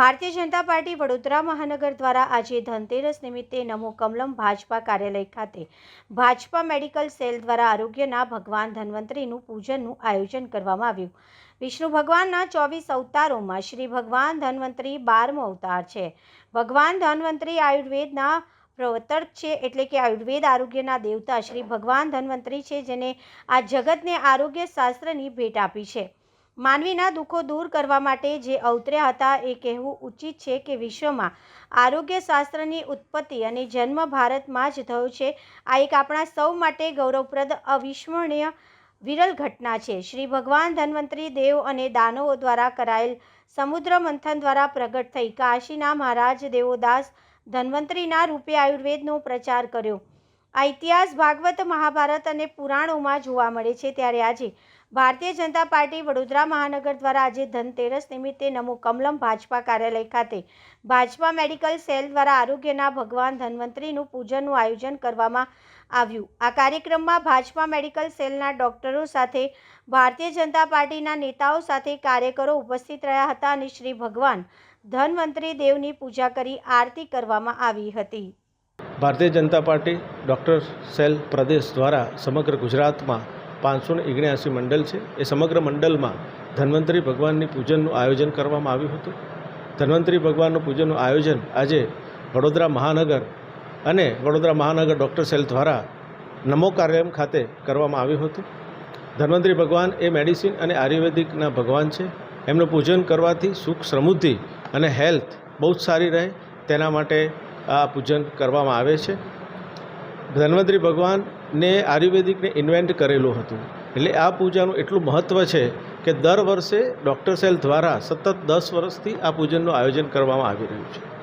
Bharatiya Janata party Vadodara મહાનગર દ્વારા આજે ધનતેરસ નિમિત્તે નમો કમલમ ભાજપા કાર્યાલય ખાતે ભાજપા મેડિકલ સેલ દ્વારા આરોગ્યના ભગવાન ધન્વંતરીનું પૂજનનું આયોજન કરવામાં આવ્યું. વિષ્ણુ ભગવાનના ચોવીસ અવતારોમાં શ્રી ભગવાન ધન્વંતરી બારમો અવતાર છે. ભગવાન ધન્વંતરી આયુર્વેદના પ્રવર્તક છે એટલે કે આયુર્વેદ આરોગ્યના દેવતા શ્રી ભગવાન ધન્વંતરી છે જેને આ જગતને આરોગ્ય શાસ્ત્રની ભેટ આપી છે. માનવીના દુઃખો દૂર કરવા માટે જે અવતર્યા હતા એ કહેવું ઉચિત છે કે વિશ્વમાં આરોગ્ય શાસ્ત્રની ઉત્પત્તિ અને જન્મ ભારતમાં જ થયો છે. આ એક આપણા સૌ માટે ગૌરવપ્રદ, અવિસ્મરણીય, વિરલ ઘટના છે. શ્રી ભગવાન ધન્વંતરી દેવ અને દાનવો દ્વારા કરાયેલ સમુદ્ર મંથન દ્વારા પ્રગટ થઈ કાશીના મહારાજ દેવોદાસ ધન્વંતરીના રૂપે આયુર્વેદનો પ્રચાર કર્યો. આ ઇતિહાસ, ભાગવત, મહાભારત અને પુરાણોમાં જોવા મળે છે ત્યારે આજે ભારતીય જનતા પાર્ટી વડોદરા મહાનગર દ્વારા આજે ધનતેરસ નિમિત્તે નમો કમલમ ભાજપા કાર્યાલય ખાતે ભાજપા મેડિકલ સેલ દ્વારા આરોગ્યના ભગવાન ધન્વંતરીનું પૂજનનું આયોજન કરવામાં આવ્યું. આ કાર્યક્રમમાં ભાજપા મેડિકલ સેલના ડોક્ટરો સાથે, ભારતીય જનતા પાર્ટીના નેતાઓ સાથે કાર્યકરો ઉપસ્થિત રહ્યા હતા અને શ્રી ભગવાન ધન્વંતરી દેવની પૂજા કરી આરતી કરવામાં આવી હતી. Bharatiya Janata party doctor cell પ્રદેશ દ્વારા સમગ્ર ગુજરાતમાં પાંચસો ને ઓગણ્યાસી મંડળ છે. એ સમગ્ર મંડળમાં ધન્વંતરી ભગવાનની પૂજનનું આયોજન કરવામાં આવ્યું હતું. ધન્વંતરી ભગવાનનું પૂજનનું આયોજન આજે વડોદરા મહાનગર અને વડોદરા મહાનગર ડૉક્ટર સેલ દ્વારા નમો કાર્યક્રમ ખાતે કરવામાં આવ્યું હતું. ધન્વંતરી ભગવાન એ મેડિસિન અને આયુર્વેદિકના ભગવાન છે. એમનું પૂજન કરવાથી સુખ સમૃદ્ધિ અને હેલ્થ બહુ જ સારી રહે. તેના માટે આ પૂજન કરવામાં આવે છે. ધન્વંતરી ભગવાનને આયુર્વેદિકને ઇન્વેન્ટ કરેલું હતું. એટલે આ પૂજાનું એટલું મહત્ત્વ છે કે દર વર્ષે ડૉક્ટર સેલ દ્વારા સતત દસ વર્ષથી આ પૂજનનું આયોજન કરવામાં આવી રહ્યું છે.